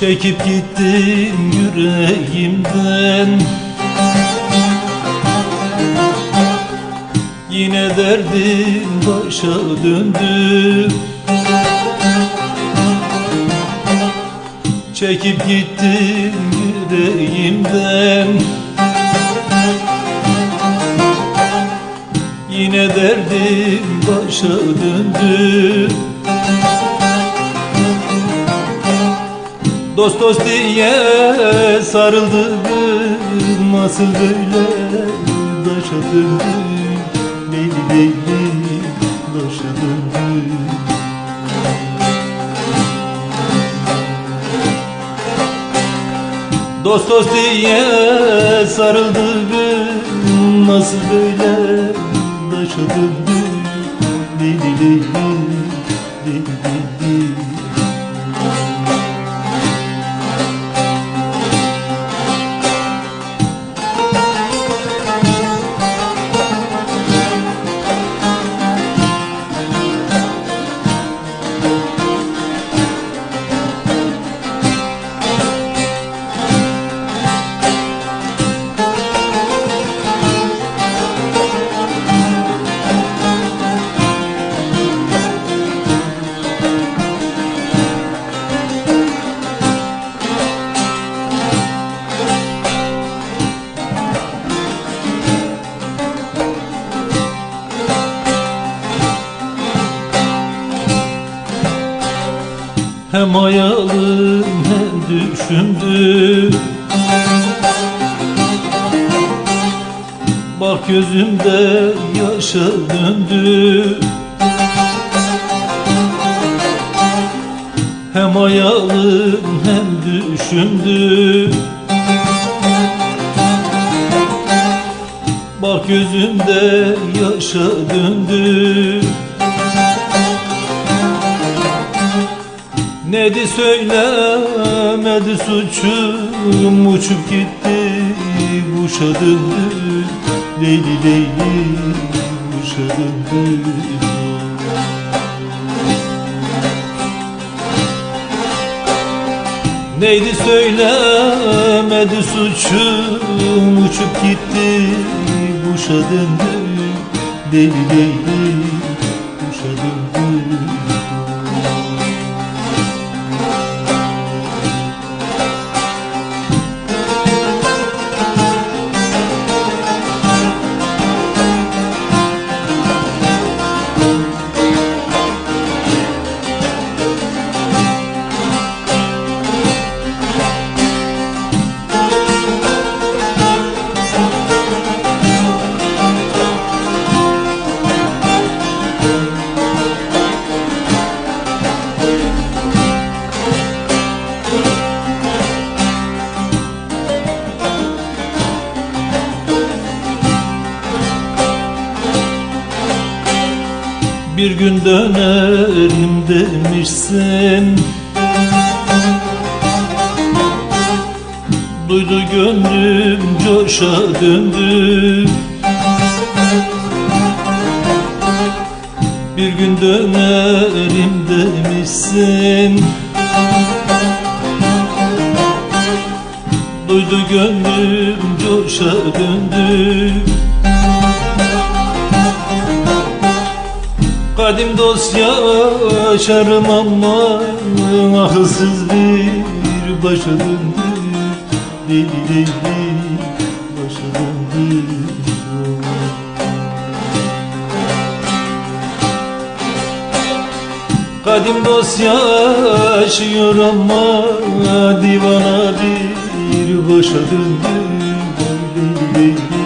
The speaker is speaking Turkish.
Çekip gittin yüreğimden. Yine derdim başa döndü. Çekip gittin yüreğimden. Yine derdim başa döndü Dost dost diye sarıldım Nasıl böyle daşa döndüm Leyli leyli daşa döndüm Dost dost diye sarıldım Nasıl böyle daşa döndüm Leyli leyli Hem hayalim hem düşümdü Bak gözümde yaşa döndü. Hem hayalim hem düşümdü Bak gözümde yaşa döndü Nedi söylemedi suçum Uçup gitti kuşa döndü Leyli leyli kuşa döndü Neydi söylemedi suçum Uçup gitti kuşa döndü Leyli leyli Bir gün dönerim demişsin. Duydu gönlüm coşa döndü. Bir gün dönerim demişsin. Duydu gönlüm coşa döndü Kadim dost yaşarım ama Akılsız bir başa döndü. Leyli leyli başa döndü. Kadim dost yaşıyor ama Divana bir başa döndü. Başa döndü